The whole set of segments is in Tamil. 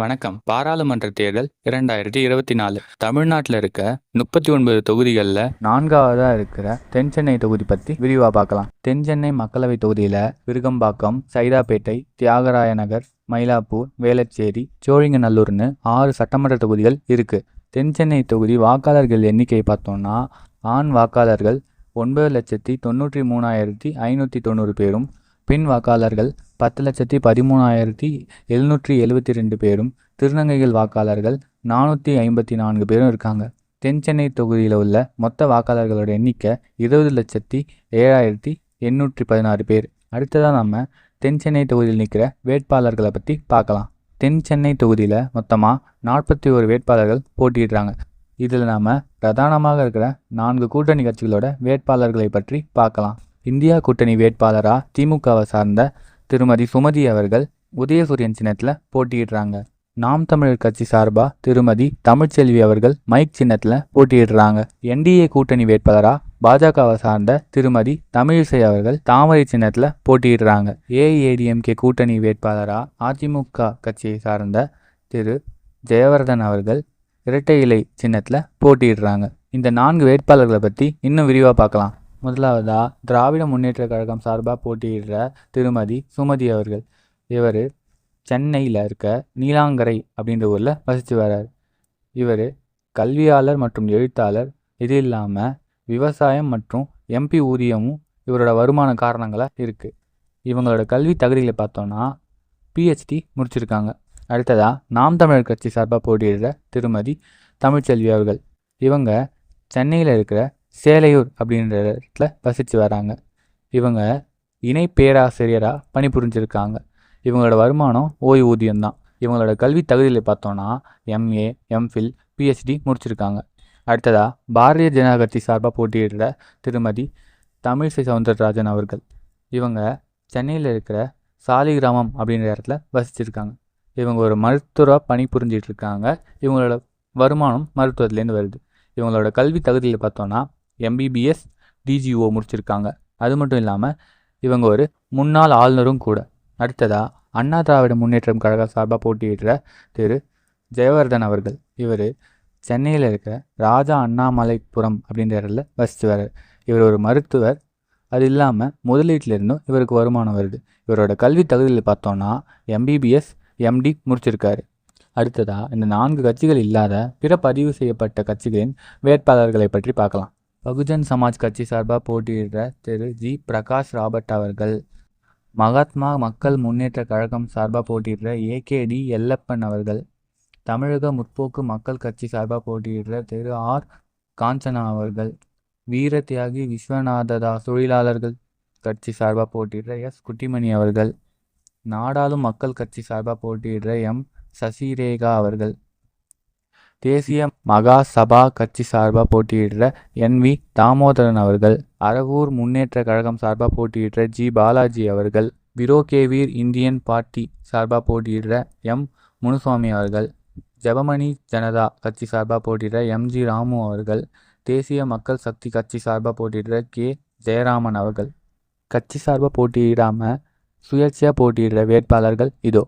வணக்கம். பாராளுமன்ற தேர்தல் இரண்டாயிரத்தி இருபத்தி நாலு. தமிழ்நாட்டில் இருக்க முப்பத்தி ஒன்பது தொகுதிகளில் நான்காவதாக இருக்கிற தென் சென்னை தொகுதி பற்றி விரிவாக பார்க்கலாம். தென் சென்னை மக்களவை தொகுதியில் விருகம்பாக்கம் சைதாப்பேட்டை தியாகராய நகர் மயிலாப்பூர் வேளச்சேரி சோழிங்கநல்லூர்னு ஆறு சட்டமன்ற தொகுதிகள் இருக்குது தென் சென்னை தொகுதி வாக்காளர்கள் எண்ணிக்கையை பார்த்தோம்னா ஆண் வாக்காளர்கள் ஒன்பது லட்சத்தி தொண்ணூற்றி மூணாயிரத்தி ஐநூற்றி தொண்ணூறு பேரும் பெண் வாக்காளர்கள் பத்து லட்சத்தி பதிமூணாயிரத்தி எழுநூற்றி எழுபத்தி ரெண்டு பேரும் திருநங்கைகள் வாக்காளர்கள் நானூற்றி ஐம்பத்தி நான்கு பேரும் இருக்காங்க. தென் சென்னை தொகுதியில் உள்ள மொத்த வாக்காளர்களோட எண்ணிக்கை இருபது லட்சத்தி ஏழாயிரத்தி எண்ணூற்றி பதினாறு பேர். அடுத்ததாக நம்ம தென் சென்னை தொகுதியில் நிற்கிற வேட்பாளர்களை பற்றி பார்க்கலாம். தென் சென்னை தொகுதியில் மொத்தமாக நாற்பத்தி ஒரு வேட்பாளர்கள் போட்டியிடுறாங்க. இதில் நாம் பிரதானமாக இருக்கிற நான்கு கூட்டணி கட்சிகளோட வேட்பாளர்களை பற்றி பார்க்கலாம். இந்தியா கூட்டணி வேட்பாளராக திமுகவை சார்ந்த திருமதி சுமதி அவர்கள் உதயசூரியன் சின்னத்தில் போட்டியிடுறாங்க. நாம் தமிழர் கட்சி சார்பாக திருமதி தமிழ்ச்செல்வி அவர்கள் மைக் சின்னத்தில் போட்டியிடுறாங்க. என்டிஏ கூட்டணி வேட்பாளராக பாஜகவை சார்ந்த திருமதி தமிழிசை அவர்கள் தாமரை சின்னத்தில் போட்டியிடுறாங்க. ஏஐஏடிஎம்கே கூட்டணி வேட்பாளராக அதிமுக கட்சியை சார்ந்த திரு ஜெயவர்தன் அவர்கள் இரட்டை இலை சின்னத்தில் போட்டியிடுறாங்க. இந்த நான்கு வேட்பாளர்களை பற்றி இன்னும் விரிவாக பார்க்கலாம். முதலாவதாக திராவிட முன்னேற்ற கழகம் சார்பாக போட்டியிடுற திருமதி சுமதி அவர்கள். இவர் சென்னையில் இருக்க நீலாங்கரை அப்படின்ற ஊரில் வசித்து வர்றார். இவர் கல்வியாளர் மற்றும் எழுத்தாளர். இது இல்லாமல் விவசாயம் மற்றும் எம்பி ஊதியமும் இவரோட வருமான காரணங்களாக இருக்குது இவங்களோட கல்வி தகுதிகளை பார்த்தோன்னா பிஹெச்டி முடிச்சிருக்காங்க. அடுத்ததாக நாம் தமிழர் கட்சி சார்பாக போட்டியிடுற திருமதி தமிழ்ச்செல்வி அவர்கள். இவங்க சென்னையில் இருக்கிற சேலையூர் அப்படின்ற இடத்துல வசித்து வராங்க. இவங்க இணை பேராசிரியராக பணிபுரிஞ்சிருக்காங்க. இவங்களோட வருமானம் ஓய்வூதியம் தான். இவங்களோட கல்வி தகுதியில் பார்த்தோன்னா எம்ஏ எம்ஃபில் பிஹெச்டி முடிச்சிருக்காங்க. அடுத்ததாக பாரதிய ஜனதா கட்சி சார்பாக போட்டியிடுற திருமதி தமிழிசை சவுந்தரராஜன் அவர்கள். இவங்க சென்னையில் இருக்கிற சாலிகிராமம் அப்படின்ற இடத்துல வசிச்சிருக்காங்க. இவங்க ஒரு மருத்துவராக பணிபுரிஞ்சிட்டு இருக்காங்க. இவங்களோட வருமானம் மருத்துவத்துலேருந்து வருது. இவங்களோட கல்வி தகுதியில் பார்த்தோன்னா எம்பிபிஎஸ் டிஜிஓ முடிச்சிருக்காங்க. அது மட்டும் இல்லாமல் இவங்க ஒரு முன்னாள் ஆளுநரும் கூட. அடுத்ததாக அண்ணா திராவிட முன்னேற்றம் கழக சார்பாக போட்டியிடுற திரு. ஜெயவர்தன் அவர்கள். இவர் சென்னையில் இருக்கிற ராஜா அண்ணாமலைபுரம் அப்படின்ற இடத்துல வசித்து வர்றார் இவர் ஒரு மருத்துவர். அது இல்லாமல் முதலீட்டிலிருந்தும் இவருக்கு வருமானம் வருது. இவரோட கல்வி தகுதியில் பார்த்தோன்னா எம்பிபிஎஸ் எம்டி முடிச்சிருக்காரு. அடுத்ததாக இந்த நான்கு கட்சிகள் இல்லாத பிற பதிவு செய்யப்பட்ட கட்சிகளின் வேட்பாளர்களை பற்றி பார்க்கலாம். பகுஜன் சமாஜ் கட்சி சார்பாக போட்டியிடுற திரு. ஜி. பிரகாஷ் ராபர்ட் அவர்கள். மகாத்மா மக்கள் முன்னேற்ற கழகம் சார்பாக போட்டியிடுற ஏகேடி எல்லப்பன் அவர்கள். தமிழக முற்போக்கு மக்கள் கட்சி சார்பாக போட்டியிடுற திரு. ஆர். காஞ்சனா அவர்கள். வீர தியாகி விஸ்வநாததா தொழிலாளர்கள் கட்சி சார்பாக போட்டியிடுற எஸ். குட்டிமணி அவர்கள். நாடாளும் மக்கள் கட்சி சார்பாக போட்டியிடுற எம். சசிரேகா அவர்கள். தேசிய மகா சபா கட்சி சார்பாக போட்டியிடுற என் வி தாமோதரன் அவர்கள் அரகூர் முன்னேற்ற கழகம் சார்பாக போட்டியிடுற ஜி பாலாஜி அவர்கள் விரோகேவீர் இந்தியன் பார்ட்டி சார்பாக போட்டியிடுற எம் முனுசாமி அவர்கள் ஜெபமணி ஜனதா கட்சி சார்பாக போட்டியிடுற எம் ஜி ராமு அவர்கள் தேசிய மக்கள் சக்தி கட்சி சார்பாக போட்டியிடுற கே ஜெயராமன் அவர்கள். கட்சி சார்பாக போட்டியிடாமல் சுயேட்சையாக போட்டியிடுற வேட்பாளர்கள் இதோ.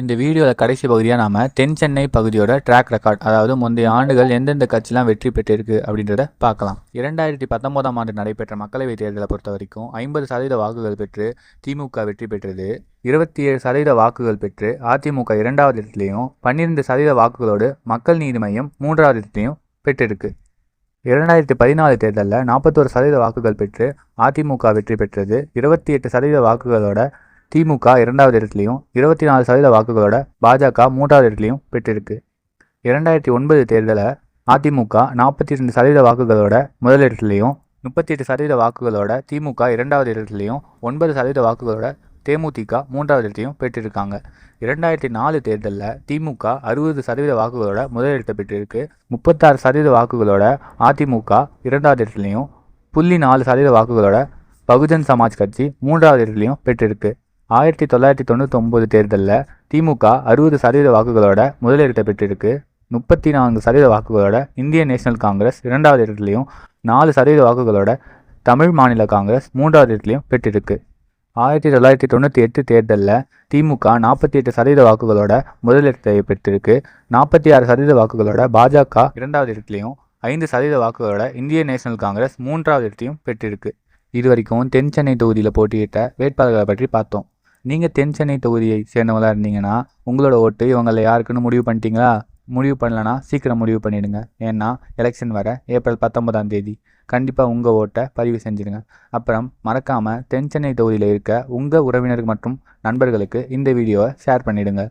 இந்த வீடியோவில் கடைசி பகுதியாக நாம் தென் சென்னை பகுதியோட ட்ராக் ரெக்கார்ட் அதாவது முந்தைய ஆண்டுகள் எந்தெந்த கட்சிலாம் வெற்றி பெற்றிருக்கு அப்படின்றத பார்க்கலாம். இரண்டாயிரத்தி பத்தொம்போதாம் ஆண்டு நடைபெற்ற மக்களவைத் தேர்தலை பொறுத்த வரைக்கும் ஐம்பது சதவீத வாக்குகள் பெற்று திமுக வெற்றி பெற்றது. இருபத்தி ஏழு சதவீத வாக்குகள் பெற்று அதிமுக இரண்டாவது இடத்துலையும் பன்னிரெண்டு சதவீத வாக்குகளோடு மக்கள் நீதி மையம் மூன்றாவது இடத்துலையும் பெற்றிருக்கு. இரண்டாயிரத்தி பதினாலு தேர்தலில் நாற்பத்தோரு சதவீத வாக்குகள் பெற்று அதிமுக வெற்றி பெற்றது. இருபத்தி எட்டு சதவீத வாக்குகளோட திமுக இரண்டாவது இடத்துலையும் இருபத்தி நாலு சதவீத வாக்குகளோட பாஜக மூன்றாவது இடத்துலையும் பெற்றிருக்கு. இரண்டாயிரத்தி ஒன்பது தேர்தலை அதிமுக நாற்பத்தி ரெண்டு சதவீத வாக்குகளோட முதலிடத்துலையும் முப்பத்தி எட்டு சதவீத வாக்குகளோட திமுக இரண்டாவது இடத்துலையும் ஒன்பது சதவீத வாக்குகளோட தேமுதிக மூன்றாவது இடத்தையும் பெற்றிருக்காங்க. இரண்டாயிரத்தி நாலு தேர்தலில் திமுக அறுபது சதவீத வாக்குகளோட முதலிடத்தை பெற்றிருக்கு. முப்பத்தாறு சதவீத வாக்குகளோட அதிமுக இரண்டாவது இடத்துலையும் புள்ளி நாலு சதவீத வாக்குகளோட பகுஜன் சமாஜ் கட்சி மூன்றாவது இடத்துலையும் பெற்றிருக்கு. ஆயிரத்தி தொள்ளாயிரத்தி தொண்ணூற்றி ஒம்பது தேர்தலில் திமுக அறுபது சதவீத வாக்குகளோட முதலிடத்தை பெற்றிருக்கு. முப்பத்தி நான்கு சதவீத வாக்குகளோட இந்திய நேஷனல் காங்கிரஸ் இரண்டாவது இடத்துலையும் நாலு சதவீத வாக்குகளோட தமிழ் மாநில காங்கிரஸ் மூன்றாவது இடத்துலையும் பெற்றிருக்கு. ஆயிரத்தி தொள்ளாயிரத்தி தொண்ணூற்றி எட்டு தேர்தலில் திமுக நாற்பத்தி எட்டு சதவீத வாக்குகளோட முதலிடத்தை பெற்றிருக்கு. நாற்பத்தி ஆறு சதவீத வாக்குகளோட பாஜக இரண்டாவது இடத்துலையும் ஐந்து சதவீத வாக்குகளோட இந்திய நேஷனல் காங்கிரஸ் மூன்றாவது இடத்தையும் பெற்றிருக்கு. இது வரைக்கும் தென் சென்னை தொகுதியில் போட்டியிட்ட வேட்பாளர்களை பற்றி பார்த்தோம். நீங்கள் தென் சென்னை தொகுதியை சேர்ந்தவங்களாக இருந்தீங்கன்னா உங்களோட ஓட்டு இவங்களை யாருக்குன்னு முடிவு பண்ணிட்டீங்களா? முடிவு பண்ணலனா சீக்கிரம் முடிவு பண்ணிடுங்க. ஏன்னா எலெக்ஷன் வர ஏப்ரல் பத்தொன்பதாம் தேதி. கண்டிப்பாக உங்கள் ஓட்டை பதிவு செஞ்சிடுங்க அப்புறம் மறக்காமல் தென் சென்னை தொகுதியில் இருக்க உங்கள் உறவினர்கள் மற்றும் நண்பர்களுக்கு இந்த வீடியோவை ஷேர் பண்ணிவிடுங்க